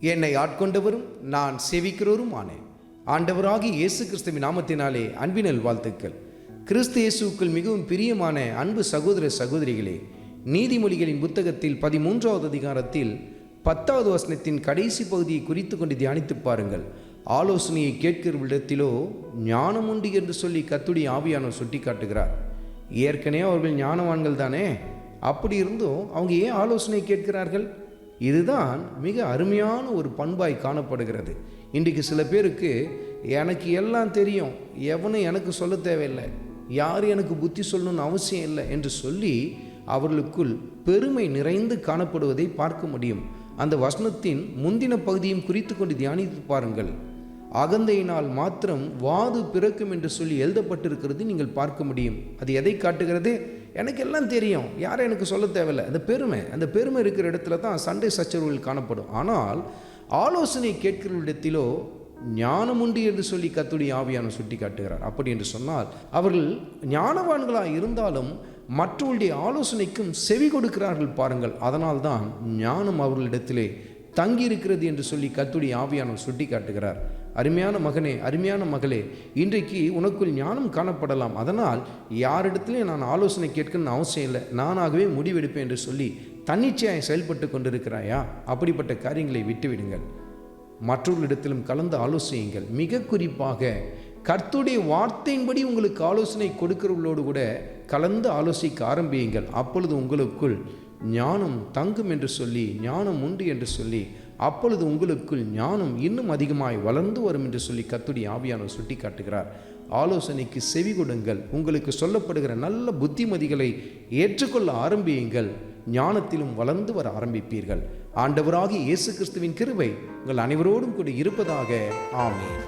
என்னை ஆட்கொண்டவரும் நான் சேவிக்கிறவரும் ஆனேன் ஆண்டவராகி இயேசு கிறிஸ்துவின் நாமத்தினாலே அன்பினல் வாழ்த்துக்கள். கிறிஸ்து இயேசுக்கள் மிகவும் பிரியமான அன்பு சகோதர சகோதரிகளே நீதிமொழிகளின் புத்தகத்தில் பதிமூன்றாவது அதிகாரத்தில் பத்தாவது வசனத்தின் கடைசி பகுதியை குறித்து கொண்டு தியானித்து பாருங்கள். ஆலோசனையை கேட்கிற விடத்திலோ ஞானம் உண்டு என்று சொல்லி கத்துடி ஆவியானவர் சுட்டி காட்டுகிறார் ஏற்கனவே அவர்கள் ஞானவான்கள் தானே? அப்படி இருந்தும் அவங்க ஏன் ஆலோசனை கேட்கிறார்கள்? இதுதான் மிக அருமையான ஒரு பண்பாய் காணப்படுகிறது. இன்றைக்கு சில பேருக்கு எனக்கு எல்லாம் தெரியும் எவனும் எனக்கு சொல்ல தேவையில்லை யார் எனக்கு புத்தி சொல்லணும்னு அவசியம் இல்லை என்று சொல்லி அவர்களுக்குள் பெருமை நிறைந்து காணப்படுவதை பார்க்க முடியும். அந்த வசனத்தின் முந்தின பகுதியும் குறித்து கொண்டு தியானித்து பாருங்கள். அகந்தையினால் மாத்திரம் வாது பிறக்கும் என்று சொல்லி எழுதப்பட்டிருக்கிறது நீங்கள் பார்க்க முடியும். அது எதை காட்டுகிறது? எனக்கு எல்லாம் தெரியும். யாரும் எனக்கு சொல்ல தேவையில்லை. அந்த பெருமை அந்த பெருமை இருக்கிற இடத்துல தான் சண்டை சச்சரவுகள் காணப்படும். ஆனால் ஆலோசனை கேட்கிற இடத்திலோ ஞானம் உண்டு என்று சொல்லி கத்துடைய ஆவியான சுட்டி காட்டுகிறார் அப்படி என்று சொன்னால் அவர்கள் ஞானவான்களாக இருந்தாலும் மற்றவருடைய ஆலோசனைக்கும் செவி கொடுக்கிறார்கள் பாருங்கள். அதனால்தான் ஞானம் அவர்களிடத்திலே தங்கியிருக்கிறது என்று சொல்லி கத்துடைய ஆவியானவர் சுட்டி காட்டுகிறார் அருமையான மகனே அருமையான மகளே இன்றைக்கு உனக்குள் ஞானம் காணப்படலாம். அதனால் யாரிடத்திலையும் நான் ஆலோசனை கேட்கணும்னு அவசியம் இல்லை. நானாகவே முடிவெடுப்பேன் என்று சொல்லி தன்னிச்சையாக செயல்பட்டு கொண்டிருக்கிறாயா? அப்படிப்பட்ட காரியங்களை விட்டுவிடுங்கள். மற்றவர்களிடத்திலும் கலந்து ஆலோசியுங்கள். மிக குறிப்பாக கர்த்துடைய வார்த்தையின்படி உங்களுக்கு ஆலோசனை கொடுக்கிறவர்களோடு கூட கலந்து ஆலோசிக்க ஆரம்பியுங்கள். அப்பொழுது உங்களுக்குள் ஞானம் தங்கும் என்று சொல்லி ஞானம் உண்டு என்று சொல்லி அப்பொழுது உங்களுக்குள் ஞானம் இன்னும் அதிகமாய் வளர்ந்து வரும் என்று சொல்லி கத்துடி ஆவியானவர் சுட்டி காட்டுகிறார் ஆலோசனைக்கு செவி கொடுங்கள். உங்களுக்கு சொல்லப்படுகிற நல்ல புத்திமதிகளை ஏற்றுக்கொள்ள ஆரம்பியுங்கள். ஞானத்திலும் வளர்ந்து வர ஆரம்பிப்பீர்கள். ஆண்டவராகிய இயேசு கிறிஸ்துவின் கிருவை உங்கள் அனைவரோடும் கூட இருப்பதாக. ஆமேன்.